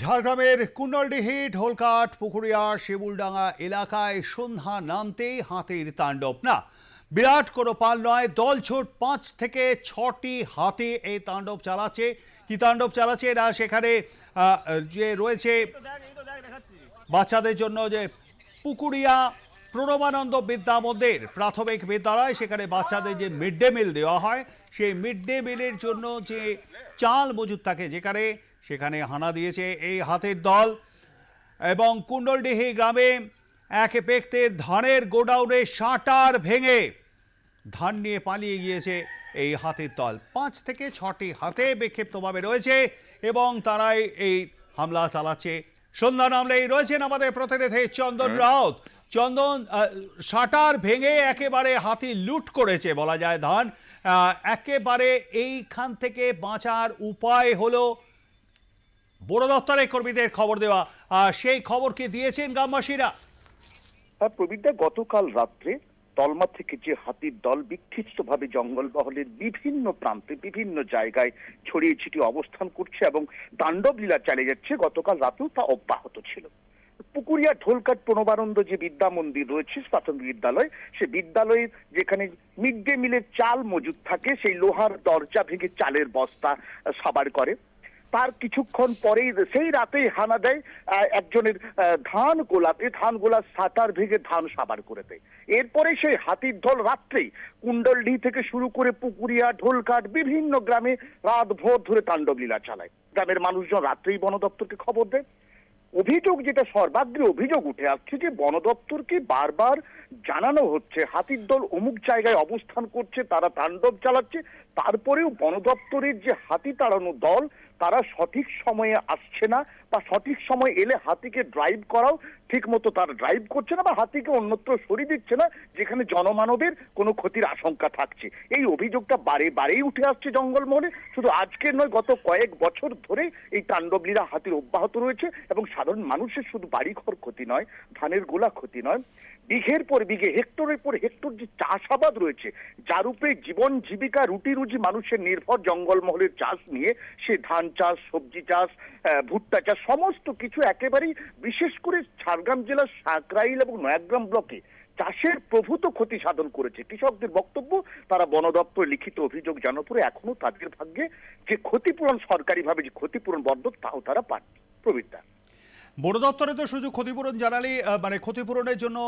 ঝাড়গ্রামের কুণ্ডলডিহি ঢোলকাট পুকুরিয়া শিবুলডাঙ্গা এলাকায় সন্ধ্যা নামতেই হাতির তাণ্ডব। না, বিরাট কোনো পাল নয় দল ছোট পাঁচ থেকে ছটি হাতি এই তাণ্ডব চালাচ্ছে। কি তাণ্ডব চালাচ্ছে? না সেখানে যে রয়েছে বাচ্চাদের জন্য যে পুকুরিয়া, প্রণবানন্দ বিদ্যা মন্দির প্রাথমিক বিদ্যালয়, সেখানে বাচ্চাদের যে মিড ডে মিল দেওয়া হয়, সেই মিড ডে মিলের জন্য যে চাল মজুদ থাকে, যেখানে সেখানে হানা দিয়েছে এই হাতের দল। এবং কুণ্ডলডিহি গ্রামে এক ব্যক্তি ধানের গোডাউনে শাটার ভেঙে ধান নিয়ে পালিয়ে গিয়েছে এই হাতির দল। পাঁচ থেকে ছটি হাতে বিক্ষিপ্তভাবে রয়েছে এবং তারাই এই হামলা চালাচ্ছে। সন্ধ্যা নামলেই রয়েছেন আমাদের প্রতিনিধি চন্দন রাউত। চন্দন শাটার ভেঙে একেবারে হাতি লুট করেছে বলা যায় ধান। একেবারে এইখান থেকে বাঁচার উপায় হলো বড় দপ্তরের কর্মীদের খবর দেওয়া সেই খবরকে দিয়েছেন গ্রামবাসীরা? প্রবীরদা গতকাল রাত্রে তলমা থেকে যে হাতির দল বিক্ষিপ্তভাবে জঙ্গলমহলের বিভিন্ন প্রান্তে বিভিন্ন জায়গায় ছড়িয়ে ছিটিয়ে অবস্থান করছে এবং তাণ্ডব লীলা চালিয়ে যাচ্ছে, গতকাল রাতেও তা অব্যাহত ছিল। পুকুরিয়া, ঢোলকাট, প্রণবানন্দ যে বিদ্যা মন্দির রয়েছে প্রাথমিক বিদ্যালয়, সে বিদ্যালয়ের যেখানে মিড ডে মিলের চাল মজুদ থাকে, সেই লোহার দরজা ভেঙে চালের বস্তা সাবার করে। তার কিছুক্ষণ পরেই সেই রাতেই হানা দেয় একজনের ধান গোলাপে, ধান গোলাপ সাতার ভেঙে ধান সাবার করে দেয়। এরপরে সেই হাতির দল রাত্রেই কুণ্ডলডি থেকে শুরু করে পুকুরিয়া ঢোলকাট বিভিন্ন গ্রামে রাত ভোর ধরে তাণ্ডব লীলা চালায়। গ্রামের মানুষজন রাত্রেই বন দপ্তরকে খবর দেয়। অভিযোগ যেটা সর্বাগ্রে অভিযোগ উঠে আসছে যে, বন দপ্তরকে বারবার জানানো হচ্ছে, হাতির দল অমুক জায়গায় অবস্থান করছে, তারা তাণ্ডব চালাচ্ছে, তারপরেও বন দপ্তরের যে হাতি তাড়ানো দল তারা সঠিক সময়ে আসছে না বা সঠিক সময় এলে হাতিকে ড্রাইভ করাও ঠিক মতো তারা ড্রাইভ করছে না বা হাতিকে অন্যত্র সরিয়ে দিচ্ছে না, যেখানে জনমানবের কোনো ক্ষতির আশঙ্কা থাকছে। এই অভিযোগটা বারে বারেই উঠে আসছে জঙ্গলমহলে। শুধু আজকের নয়, গত কয়েক বছর ধরে এই তাণ্ডবলীলা হাতির অব্যাহত রয়েছে এবং সাধারণ মানুষের শুধু বাড়িঘর ক্ষতি নয়, ধানের গোলা ক্ষতি নয়। বিঘের পর বিঘে হেক্টরের পর হেক্টর যে চাষাবাদ রয়েছে, যার উপরে জীবন জীবিকা রুটি রুজি মানুষের নির্ভর জঙ্গলমহলের চাষ নিয়ে সে ধান চাষ, সবজি চাষ ভুট্টা চাষ সমস্ত কিছু একেবারেই, বিশেষ করে ঝাড়গ্রাম জেলার সাকরাইল এবং নয়াগ্রাম ব্লকে চাষের প্রভূত ক্ষতি সাধন করেছে। কৃষকদের বক্তব্য, তারা বন দপ্তর লিখিত অভিযোগ জানার পরে এখনও তাদের ভাগ্যে যে ক্ষতিপূরণ সরকারিভাবে যে ক্ষতিপূরণ বদ্ধ তাও তারা পাননি। প্রবীরদা বন দপ্তরে তো শুধু ক্ষতিপূরণ জানালেই আহ, মানে ক্ষতিপূরণের জন্য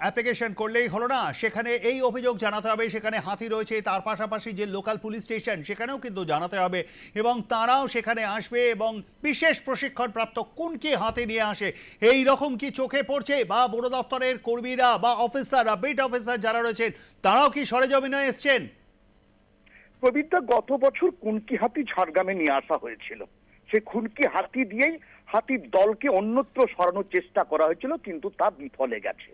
অ্যাপ্লিকেশন করলেই হলো না। সেখানে এই অভিযোগ জানাতে হবে সেখানে হাতি রয়েছে তার পাশাপাশি যে লোকাল পুলিশ স্টেশন সেখানেও কিন্তু জানাতে হবে এবং তারাও সেখানে আসবে এবং বিশেষ প্রশিক্ষণপ্রাপ্ত কোন কি হাতে নিয়ে আসে এই রকম কি চোখে পড়ছে? বা বন দপ্তরের কর্মীরা বা অফিসাররা বিট অফিসার যারা রয়েছেন তারাও কি সরেজমিনে এসছেন? প্রবীরদা গত বছর কুনকি হাতি ঝাড়গ্রামে নিয়ে আসা হয়েছিল। সে খুনকি হাতি দিয়েই হাতির দলকে অন্যত্র সরানোর চেষ্টা করা হয়েছিল কিন্তু তা বিফলে গেছে।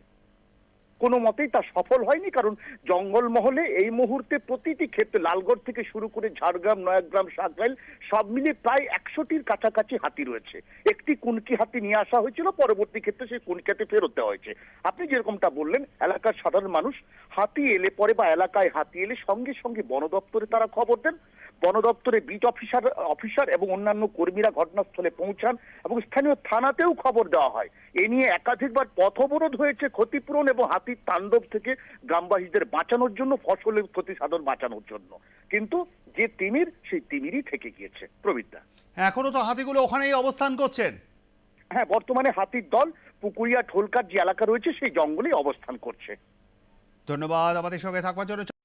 কোনো মতেই তা সফল হয়নি, কারণ জঙ্গলমহলে এই মুহূর্তে প্রতিটি ক্ষেত্রে লালগড় থেকে শুরু করে ঝাড়গ্রাম, নয়াগ্রাম, সাকরাইল সব মিলিয়ে প্রায় একশোটির কাছাকাছি হাতি রয়েছে। একটি কুনকি হাতি নিয়ে আসা হয়েছিল, পরবর্তী ক্ষেত্রে সেই কুনকি হাতি ফেরত দেওয়া হয়েছে। আপনি যেরকমটা বললেন, এলাকার সাধারণ মানুষ হাতি এলে পরে বা এলাকায় হাতি এলে সঙ্গে সঙ্গে বন দপ্তরে তারা খবর দেন। বন দপ্তরে বিট অফিসার অফিসার এবং অন্যান্য কর্মীরা ঘটনাস্থলে পৌঁছান এবং স্থানীয় থানাতেও খবর দেওয়া হয়। এ নিয়ে একাধিকবার পথ অবরোধ হয়েছে, ক্ষতিপূরণ এবং হাতির তাণ্ডব থেকে গ্রামবাসীদের বাঁচানোর জন্য ফসলের ক্ষতি সাধন বাঁচানোর জন্য। কিন্তু যে তিমির সেই তিমিরই থেকে গিয়েছে। প্রবীরদা এখনও তো হাতিগুলো ওখানেই অবস্থান করছেন। হ্যাঁ বর্তমানে হাতির দল পুকুরিয়া ঠোলকার যে এলাকা রয়েছে সেই জঙ্গলেই অবস্থান করছে। ধন্যবাদ আমাদের সঙ্গে থাকবার জন্য।